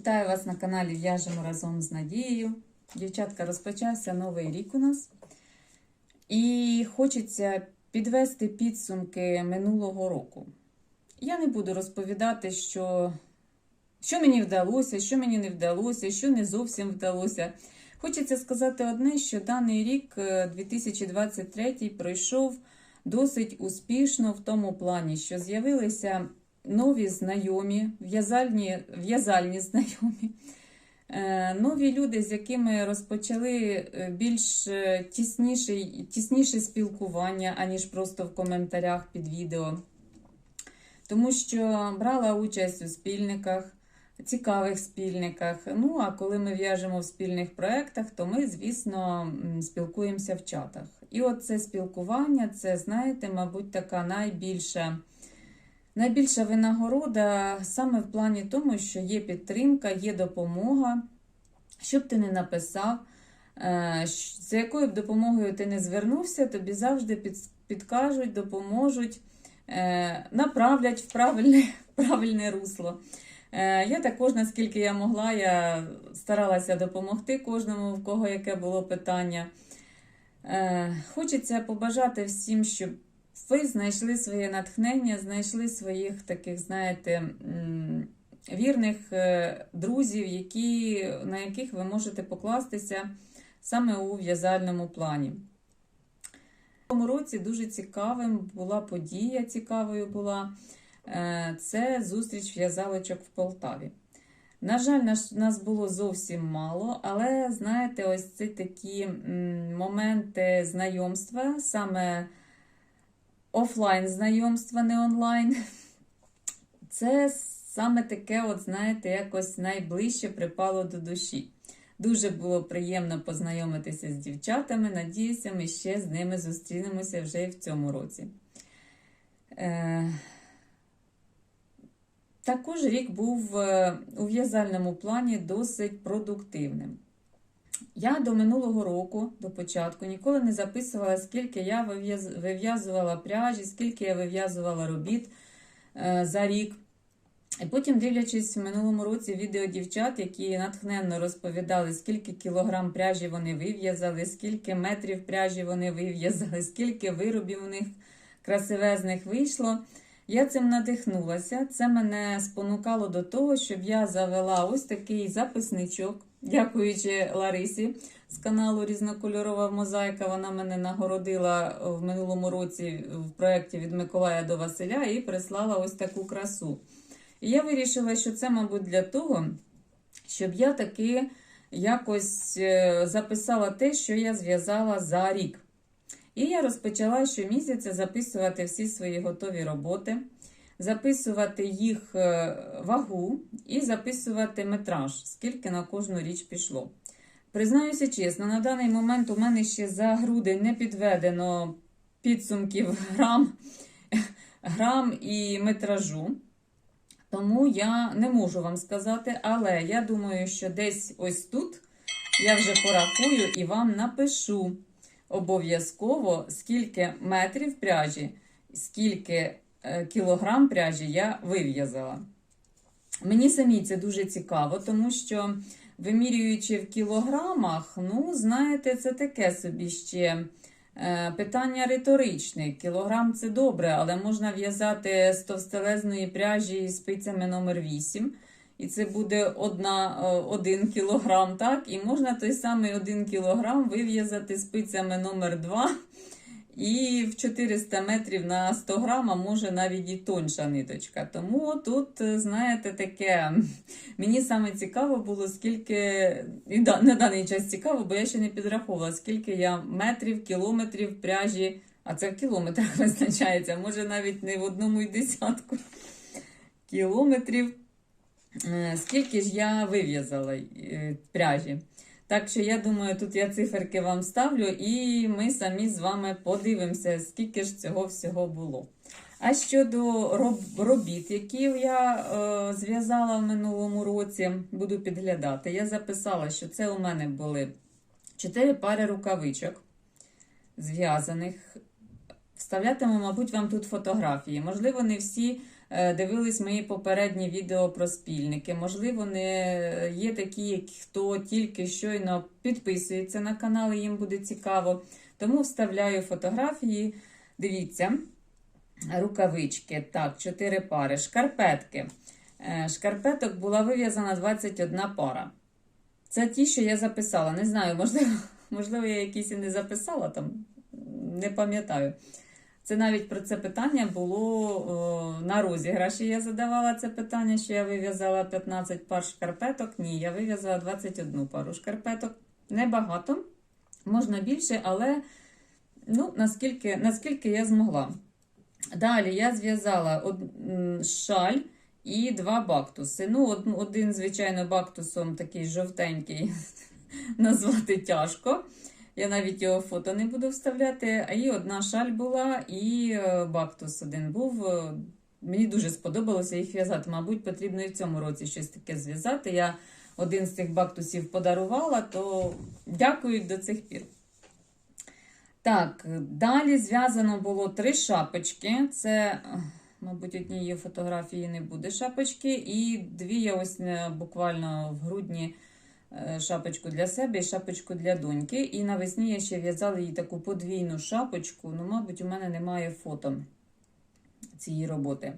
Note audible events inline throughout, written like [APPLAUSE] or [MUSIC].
Вітаю вас на каналі В'яжемо разом з Надією. Дівчатка, розпочався новий рік у нас. І хочеться підвести підсумки минулого року. Я не буду розповідати, що, що мені вдалося, що мені не вдалося, що не зовсім вдалося. Хочеться сказати одне, що даний рік, е, 2023, пройшов досить успішно в тому плані, що з'явилися нові знайомі, в'язальні, в'язальні знайомі, е, нові люди, з якими розпочали е, більш е, тісніше, тісніше спілкування, аніж просто в коментарях під відео. Тому що брала участь у спільниках, цікавих спільниках. Ну, а коли ми в'яжемо в спільних проєктах, то ми, звісно, спілкуємося в чатах. І от це спілкування, це, знаєте, мабуть, така найбільша. Найбільша винагорода саме в плані тому, що є підтримка, є допомога. Що б ти не написав, е, за якою б допомогою ти не звернувся, тобі завжди підкажуть, допоможуть, е, направлять в правильне, в [LAUGHS] правильне русло. Е, Я також, наскільки я могла, я старалася допомогти кожному, в кого яке було питання. Хочеться побажати всім, щоб ви знайшли своє натхнення, знайшли своїх таких, знаєте, вірних е, друзів, які, на яких ви можете покластися саме у в'язальному плані. В цьому році дуже цікавим була подія, цікавою була е, це зустріч в'язалочок в Полтаві. На жаль, нас було зовсім мало, але знаєте, ось ці такі моменти знайомства, саме офлайн знайомства, не онлайн. [LAUGHS] Це саме таке, от знаєте, якось найближче припало до душі. Дуже було приємно познайомитися з дівчатами. Надіюся, ми ще з ними зустрінемося вже і в цьому році. Е... Також рік був е, у в'язальному плані досить продуктивним. Я до минулого року, до початку, ніколи не записувала, скільки я вив'язувала пряжі, скільки я вив'язувала робіт е, за рік. І потім, дивлячись в минулому році відео дівчат, які натхненно розповідали, скільки кілограм пряжі вони вив'язали, скільки метрів пряжі вони вив'язали, скільки виробів у них красивезних вийшло. Я цим надихнулася. Це мене спонукало до того, щоб я завела ось такий записничок, дякуючи Ларисі з каналу Різнокольорова мозаїка. Вона мене нагородила в минулому році в проєкті від Миколая до Василя і прислала ось таку красу. І я вирішила, що це, мабуть, для того, щоб я таки якось е, записала те, що я зв'язала за рік. І я розпочала щомісяця записувати всі свої готові роботи, записувати їх е, вагу і записувати метраж, скільки на кожну річ пішло. Признаюся чесно, на даний момент у мене ще за грудень не підведено підсумків грам, грам і метражу. Тому я не можу вам сказати, але я думаю, що десь ось тут я вже порахую і вам напишу обов'язково, скільки метрів пряжі, скільки е, кілограм пряжі я вив'язала. Мені самі це дуже цікаво, тому що вимірюючи в кілограмах, ну, знаєте, це таке собі ще е, питання риторичне. Кілограм це добре, але можна в'язати з товстелезної пряжі з спицями номер 8 і це буде одна, е, один кілограм, так? І можна той самий один кілограм вив'язати спицями номер 2 і в 400 метрів на 100 грам, а може навіть і тонша ниточка. Тому тут, е, знаєте, таке, мені саме цікаво було, скільки, і на даний час цікаво, бо я ще не підраховувала, скільки я метрів, кілометрів пряжі, а це в кілометрах [LAUGHS] визначається, може навіть не в одному й десятку кілометрів. Е, Скільки ж я вив'язала е, пряжі. Так що я думаю, тут я циферки вам ставлю, і ми самі з вами подивимося, скільки ж цього всього було. А щодо робіт, які я е, зв'язала в минулому році, буду підглядати. Я записала, що це у мене були 4 пари рукавичок зв'язаних. Вставлятиму, мабуть, вам тут фотографії. Можливо, не всі дивились мої попередні відео про спільники. Можливо, не є такі, хто тільки щойно підписується на канал, і їм буде цікаво. Тому вставляю фотографії. Дивіться, рукавички. Так, 4 пари. Шкарпетки. Е, Шкарпеток була вив'язана 21 пара. Це ті, що я записала. Не знаю, можливо, [LAUGHS] можливо, я якісь і не записала там, не пам'ятаю. Це навіть про це питання було о, на розіграші. Я задавала це питання, що я вив'язала 15 пар шкарпеток. Ні, я вив'язала 21 пару шкарпеток. Небагато, можна більше, але ну, наскільки, наскільки я змогла. Далі я зв'язала од- шаль і два бактуси. Ну, од- один, звичайно, бактусом такий жовтенький, [LAUGHS] назвати тяжко. Я навіть його фото не буду вставляти. А і одна шаль була, і е, бактус один був. Е, Мені дуже сподобалося їх в'язати. Мабуть, потрібно і в цьому році щось таке зв'язати. Я один з цих бактусів подарувала, то дякую до цих пір. Так, далі зв'язано було три шапочки. Це, мабуть, однієї фотографії не буде шапочки, і дві я ось е, буквально в грудні шапочку для себе і шапочку для доньки. І навесні я ще в'язала їй таку подвійну шапочку. Ну, мабуть, у мене немає фото цієї роботи.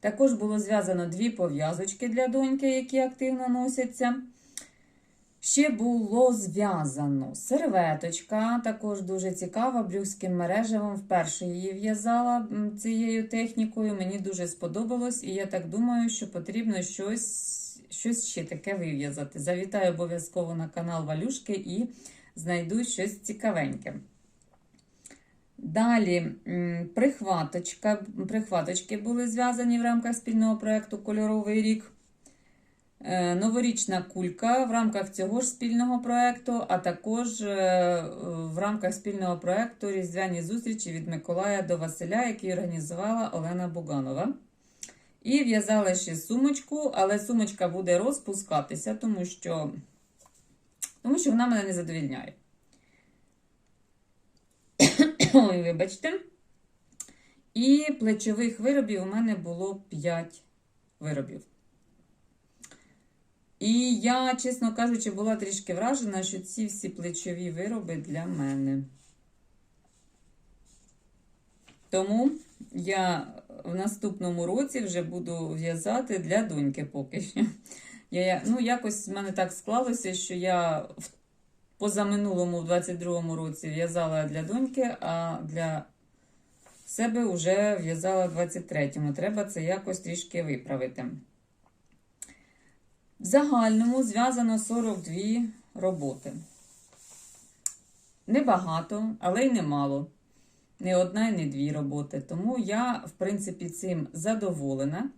Також було зв'язано дві пов'язочки для доньки, які активно носяться. Ще було зв'язано серветочка, також дуже цікава, брюкським мережевим. Вперше її в'язала цією технікою. Мені дуже сподобалось, і я так думаю, що потрібно щось, щось ще таке вив'язати. Завітаю обов'язково на канал Валюшки і знайду щось цікавеньке. Далі прихваточка, прихваточки були зв'язані в рамках спільного проєкту Кольоровий рік. Е, Новорічна кулька в рамках цього ж спільного проєкту, а також е, в рамках спільного проєкту Різдвяні зустрічі від Миколая до Василя, який організувала Олена Буганова. І в'язала ще сумочку, але сумочка буде розпускатися, тому що, тому що вона мене не задовільняє. [COUGHS] Ой, вибачте. І плечових виробів у мене було 5 виробів. І я, чесно кажучи, була трішки вражена, що ці всі плечові вироби для мене. Тому я в наступному році вже буду в'язати для доньки поки що. Я, ну, якось в мене так склалося, що я в позаминулому, в 22-му році в'язала для доньки, а для себе вже в'язала в 23-му. Треба це якось трішки виправити. В загальному зв'язано 42 роботи. Небагато, але й немало. Не одна і не дві роботи. Тому я, в принципі, цим задоволена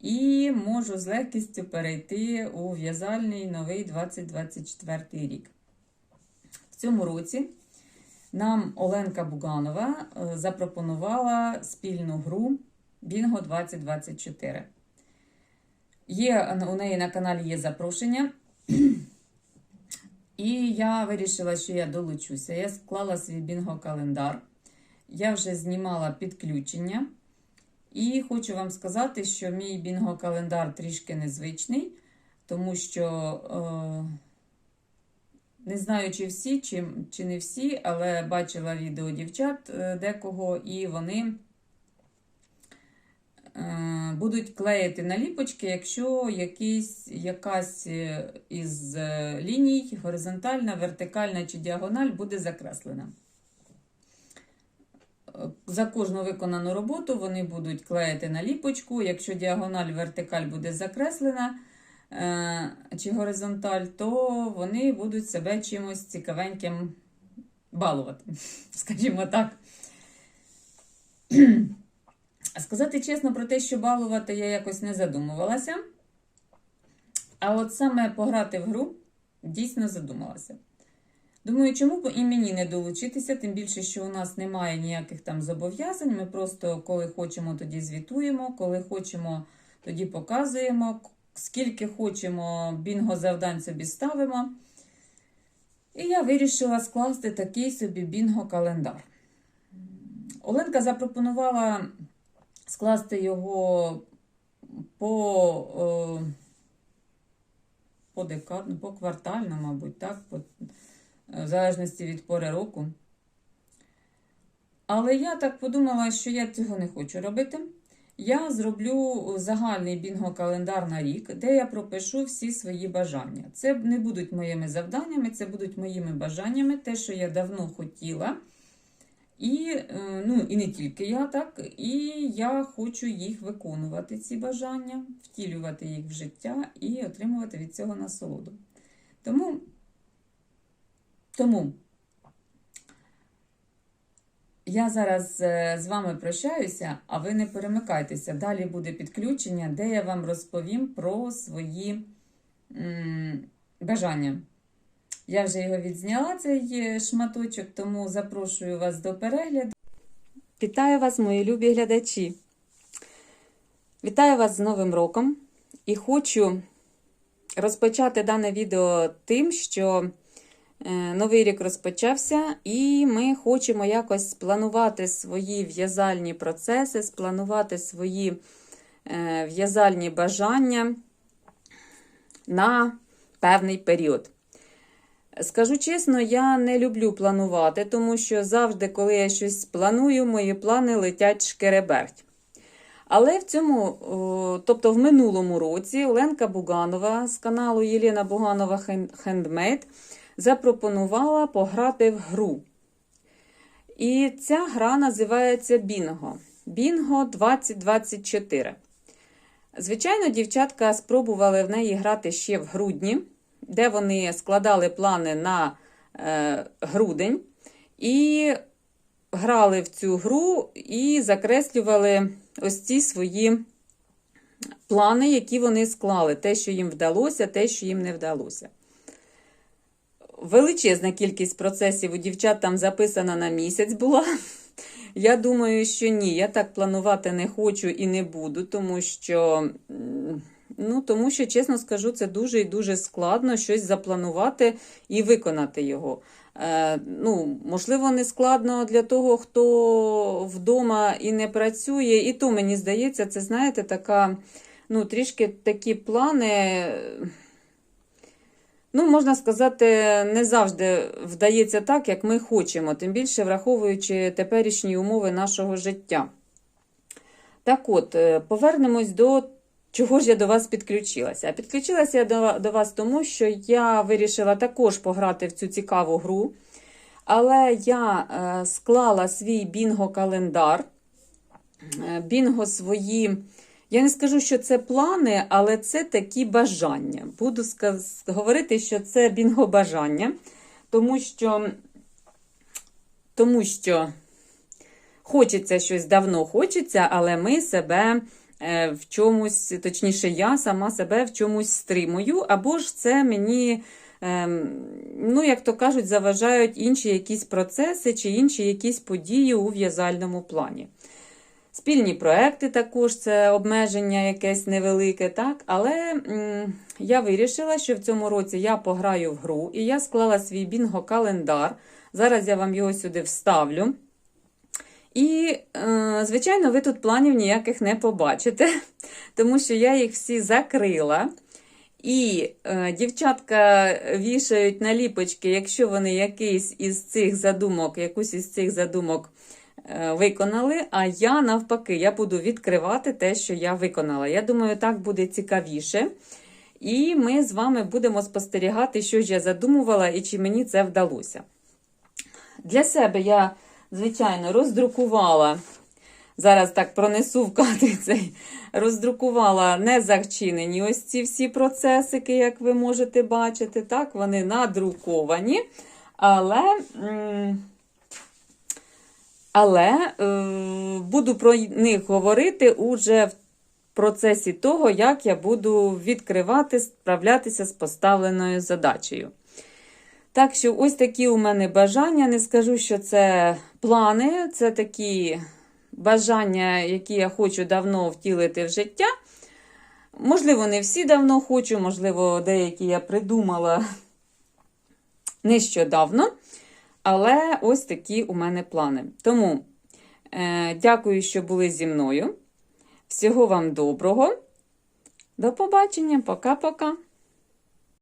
і можу з легкістю перейти у в'язальний новий 2024 рік. В цьому році нам Оленка Буганова е, запропонувала спільну гру Бінго 2024. Є у неї на каналі є запрошення. І я вирішила, що я долучуся. Я склала свій бінго-календар. Я вже знімала підключення. І хочу вам сказати, що мій бінго-календар трішки незвичний, тому що е, не знаю, чи всі, чи, чи не всі, але бачила відео дівчат е, декого, і вони е, будуть клеїти наліпочки, якщо якийсь, якась е, із е, ліній, горизонтальна, вертикальна чи діагональ буде закреслена. За кожну виконану роботу вони будуть клеїти наліпочку. Якщо діагональ, вертикаль буде закреслена е, чи горизонталь, то вони будуть себе чимось цікавеньким балувати, [LAUGHS] скажімо так. Сказати чесно про те, що балувати я якось не задумувалася. А от саме пограти в гру дійсно задумалася. Думаю, чому б і мені не долучитися, тим більше, що у нас немає ніяких там зобов'язань. Ми просто, коли хочемо, тоді звітуємо, коли хочемо, тоді показуємо, скільки хочемо, бінго завдань собі ставимо. І я вирішила скласти такий собі бінго-календар. Оленка запропонувала скласти його по, е, по декадну, по квартально, мабуть, так, по, в залежності від пори року. Але я так подумала, що я цього не хочу робити. Я зроблю загальний бінго-календар на рік, де я пропишу всі свої бажання. Це не будуть моїми завданнями, це будуть моїми бажаннями, те, що я давно хотіла. І, е, ну, і не тільки я, так, і я хочу їх виконувати, ці бажання, втілювати їх в життя і отримувати від цього насолоду. Тому, тому я зараз е, з вами прощаюся, а ви не перемикайтеся. Далі буде підключення, де я вам розповім про свої бажання. Я вже його відзняла, цей е, шматочок, тому запрошую вас до перегляду. Вітаю вас, мої любі глядачі. Вітаю вас з Новим роком і хочу розпочати дане відео тим, що новий рік розпочався, і ми хочемо якось спланувати свої в'язальні процеси, спланувати свої е, в'язальні бажання на певний період. Скажу чесно, я не люблю планувати, тому що завжди, коли я щось планую, мої плани летять шкереберть. Але в цьому, тобто в минулому році, Оленка Буганова з каналу Єлена Буганова Хендмейд запропонувала пограти в гру. І ця гра називається Бінго. Бінго 2024. Звичайно, дівчатка спробували в неї грати ще в грудні де вони складали плани на е, грудень і грали в цю гру і закреслювали ось ці свої плани, які вони склали. Те, що їм вдалося, те, що їм не вдалося. Величезна кількість процесів у дівчат там записана на місяць була. Я думаю, що ні, я так планувати не хочу і не буду, тому що Ну, тому що, чесно скажу, це дуже і дуже складно щось запланувати і виконати його. Е, ну, Можливо, не складно для того, хто вдома і не працює. І то, мені здається, це, знаєте, така, ну, трішки такі плани. Ну, можна сказати, не завжди вдається так, як ми хочемо, тим більше враховуючи теперішні умови нашого життя. Так от, е, повернемось до Чого ж я до вас підключилася? Підключилася я до, до вас тому, що я вирішила також пограти в цю цікаву гру. Але я е, склала свій бінго-календар. Е, бінго свої. Я не скажу, що це плани, але це такі бажання. Буду говорити, що це бінго-бажання, тому що, тому що хочеться щось давно хочеться, але ми себе. Е, в чомусь, точніше, я сама себе в чомусь стримую, або ж це мені, ем, ну, як то кажуть, заважають інші якісь процеси чи інші якісь події у в'язальному плані. Спільні проекти також це обмеження якесь невелике, так? але м я вирішила, що в цьому році я пограю в гру і я склала свій бінго-календар. Зараз я вам його сюди вставлю. І, е, звичайно, ви тут планів ніяких не побачите, [LAUGHS] тому що я їх всі закрила. І е, дівчатка вішають наліпочки, якщо вони якийсь із цих задумок, якусь із цих задумок виконали. А я навпаки, я буду відкривати те, що я виконала. Я думаю, так буде цікавіше. І ми з вами будемо спостерігати, що ж я задумувала і чи мені це вдалося. Для себе я звичайно, роздрукувала. Зараз так пронесу в кадрі цей, роздрукувала незахчинені ось ці всі процесики, як ви можете бачити. Так, вони надруковані. Але але е, буду про них говорити уже в процесі того, як я буду відкривати, справлятися з поставленою задачею. Так що, ось такі у мене бажання. Не скажу, що це плани, це такі бажання, які я хочу давно втілити в життя. Можливо, не всі давно хочу, можливо, деякі я придумала [LAUGHS] нещодавно. Але ось такі у мене плани. Тому е, дякую, що були зі мною. Всього вам доброго. До побачення, пока-пока!